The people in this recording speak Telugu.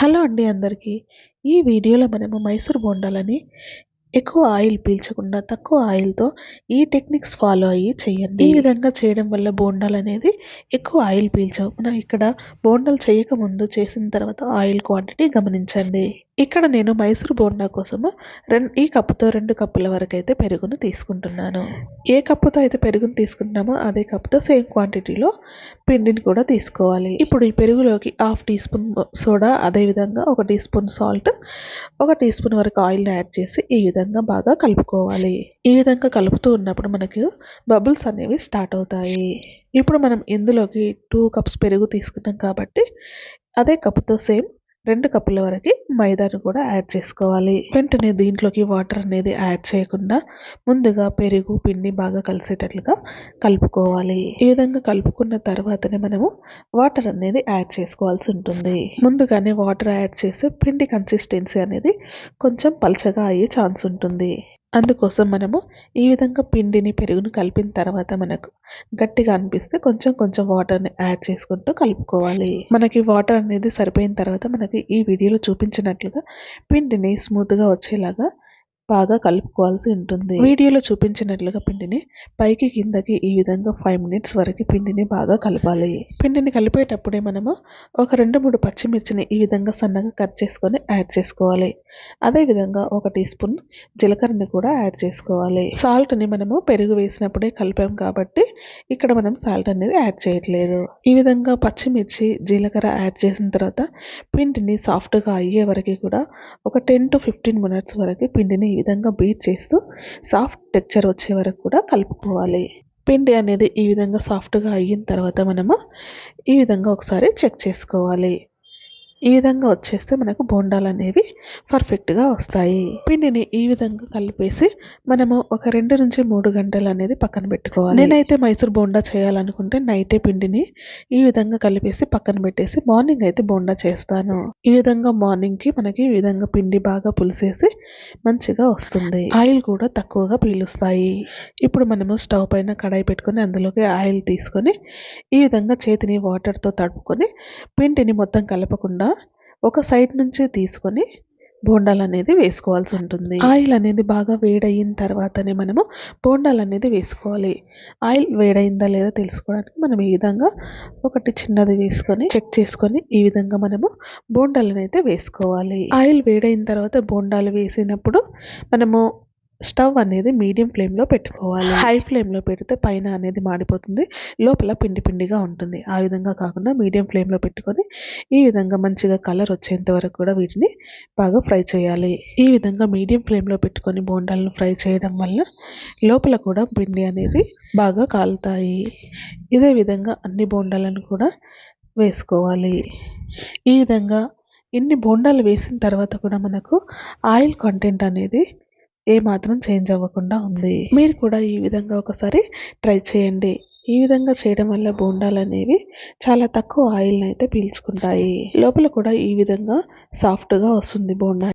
హలో అండి అందరికీ. ఈ వీడియోలో మనము మైసూర్ బోండాలని ఎక్కువ ఆయిల్ పీల్చకుండా తక్కువ ఆయిల్తో ఈ టెక్నిక్స్ ఫాలో అయ్యి చేయండి. ఈ విధంగా చేయడం వల్ల బోండాలు అనేది ఎక్కువ ఆయిల్ పీల్చవు. మనం ఇక్కడ బోండాలు చేయకముందు చేసిన తర్వాత ఆయిల్ క్వాంటిటీ గమనించండి. ఇక్కడ నేను మైసూర్ బోండా కోసము రెండు ఈ కప్పుతో రెండు కప్పుల వరకు అయితే పెరుగును తీసుకుంటున్నాను. ఏ కప్పుతో అయితే పెరుగును తీసుకుంటున్నామో అదే కప్పుతో సేమ్ క్వాంటిటీలో పిండిని కూడా తీసుకోవాలి. ఇప్పుడు ఈ పెరుగులోకి హాఫ్ టీ స్పూన్ సోడా అదేవిధంగా ఒక టీ స్పూన్ సాల్ట్ ఒక టీ స్పూన్ వరకు ఆయిల్ని యాడ్ చేసి ఈ విధంగా బాగా కలుపుకోవాలి. ఈ విధంగా కలుపుతూ ఉన్నప్పుడు మనకు బబుల్స్ అనేవి స్టార్ట్ అవుతాయి. ఇప్పుడు మనం ఇందులోకి టూ కప్స్ పెరుగు తీసుకున్నాం కాబట్టి అదే కప్పుతో సేమ్ రెండు కప్పుల వరకు మైదాను కూడా యాడ్ చేసుకోవాలి. వెంటనే దీంట్లోకి వాటర్ అనేది యాడ్ చేయకుండా ముందుగా పెరుగు పిండి బాగా కలిసేటట్లుగా కలుపుకోవాలి. ఈ విధంగా కలుపుకున్న తర్వాతనే మనము వాటర్ అనేది యాడ్ చేసుకోవాల్సి ఉంటుంది. ముందుగానే వాటర్ యాడ్ చేస్తే పిండి కన్సిస్టెన్సీ అనేది కొంచెం పలచగా అయ్యే ఛాన్స్ ఉంటుంది. అందుకోసం మనము ఈ విధంగా పిండిని పెరుగును కలిపిన తర్వాత మనకు గట్టిగా అనిపిస్తే కొంచెం కొంచెం వాటర్ని యాడ్ చేసుకుంటూ కలుపుకోవాలి. మనకి వాటర్ అనేది సరిపోయిన తర్వాత మనకి ఈ వీడియోలో చూపించినట్లుగా పిండిని స్మూత్గా వచ్చేలాగా బాగా కలుపుకోవాల్సి ఉంటుంది. వీడియోలో చూపించినట్లుగా పిండిని పైకి కిందకి ఈ విధంగా ఫైవ్ మినిట్స్ వరకు పిండిని బాగా కలపాలి. పిండిని కలిపేటప్పుడే మనము ఒక రెండు మూడు పచ్చిమిర్చిని ఈ విధంగా సన్నగా కట్ చేసుకొని యాడ్ చేసుకోవాలి. అదే విధంగా ఒక టీ స్పూన్ జీలకర్రని కూడా యాడ్ చేసుకోవాలి. సాల్ట్ని మనము పెరుగు వేసినప్పుడే కలిపాం కాబట్టి ఇక్కడ మనం సాల్ట్ అనేది యాడ్ చేయట్లేదు. ఈ విధంగా పచ్చిమిర్చి జీలకర్ర యాడ్ చేసిన తర్వాత పిండిని సాఫ్ట్గా అయ్యే వరకు కూడా ఒక టెన్ టు ఫిఫ్టీన్ మినిట్స్ వరకు పిండిని విధంగా బీట్ చేస్తూ సాఫ్ట్ టెక్చర్ వచ్చే వరకు కూడా కలుపుకోవాలి. పిండి అనేది ఈ విధంగా సాఫ్ట్గా అయిన తర్వాత మనము ఈ విధంగా ఒకసారి చెక్ చేసుకోవాలి. ఈ విధంగా వచ్చేస్తే మనకు బోండాలు అనేవి పర్ఫెక్ట్గా వస్తాయి. పిండిని ఈ విధంగా కలిపేసి మనము ఒక రెండు నుంచి మూడు గంటలు అనేది పక్కన పెట్టుకోవాలి. నేనైతే మైసూర్ బోండా చేయాలనుకుంటే నైటే పిండిని ఈ విధంగా కలిపేసి పక్కన పెట్టేసి మార్నింగ్ అయితే బోండా చేస్తాను. ఈ విధంగా మార్నింగ్కి మనకి ఈ విధంగా పిండి బాగా పులిసేసి మంచిగా వస్తుంది. ఆయిల్ కూడా తక్కువగా పీలుస్తాయి. ఇప్పుడు మనము స్టవ్ పైన కడాయి పెట్టుకొని అందులోకి ఆయిల్ తీసుకొని ఈ విధంగా చేతిని వాటర్తో తడుపుకొని పిండిని మొత్తం కలపకుండా ఒక సైడ్ నుంచి తీసుకొని బోండాలు అనేది వేసుకోవాల్సి ఉంటుంది. ఆయిల్ అనేది బాగా వేడయిన తర్వాతనే మనము బోండాలు అనేది వేసుకోవాలి. ఆయిల్ వేడైందా లేదా తెలుసుకోవడానికి మనం ఈ విధంగా ఒకటి చిన్నది వేసుకొని చెక్ చేసుకొని ఈ విధంగా మనము బోండాలను అయితే వేసుకోవాలి. ఆయిల్ వేడైన తర్వాత బోండాలు వేసినప్పుడు మనము స్టవ్ అనేది మీడియం ఫ్లేమ్లో పెట్టుకోవాలి. హై ఫ్లేమ్లో పెడితే పైన అనేది మాడిపోతుంది. లోపల పిండి పిండిగా ఉంటుంది. ఆ విధంగా కాకుండా మీడియం ఫ్లేమ్లో పెట్టుకొని ఈ విధంగా మంచిగా కలర్ వచ్చేంత వరకు కూడా వీటిని బాగా ఫ్రై చేయాలి. ఈ విధంగా మీడియం ఫ్లేమ్లో పెట్టుకొని బోండాలను ఫ్రై చేయడం వల్ల లోపల కూడా పిండి అనేది బాగా కాలుతాయి. ఇదే విధంగా అన్ని బోండాలను కూడా వేసుకోవాలి. ఈ విధంగా ఇన్ని బోండాలు వేసిన తర్వాత కూడా మనకు ఆయిల్ కంటెంట్ అనేది ఏ మాత్రం చేంజ్ అవ్వకుండా ఉంది. మీరు కూడా ఈ విధంగా ఒకసారి ట్రై చేయండి. ఈ విధంగా చేయడం వల్ల బోండాలు అనేవి చాలా తక్కువ ఆయిల్ని అయితే పీల్చుకుంటాయి. లోపల కూడా ఈ విధంగా సాఫ్ట్గా వస్తుంది బోండా.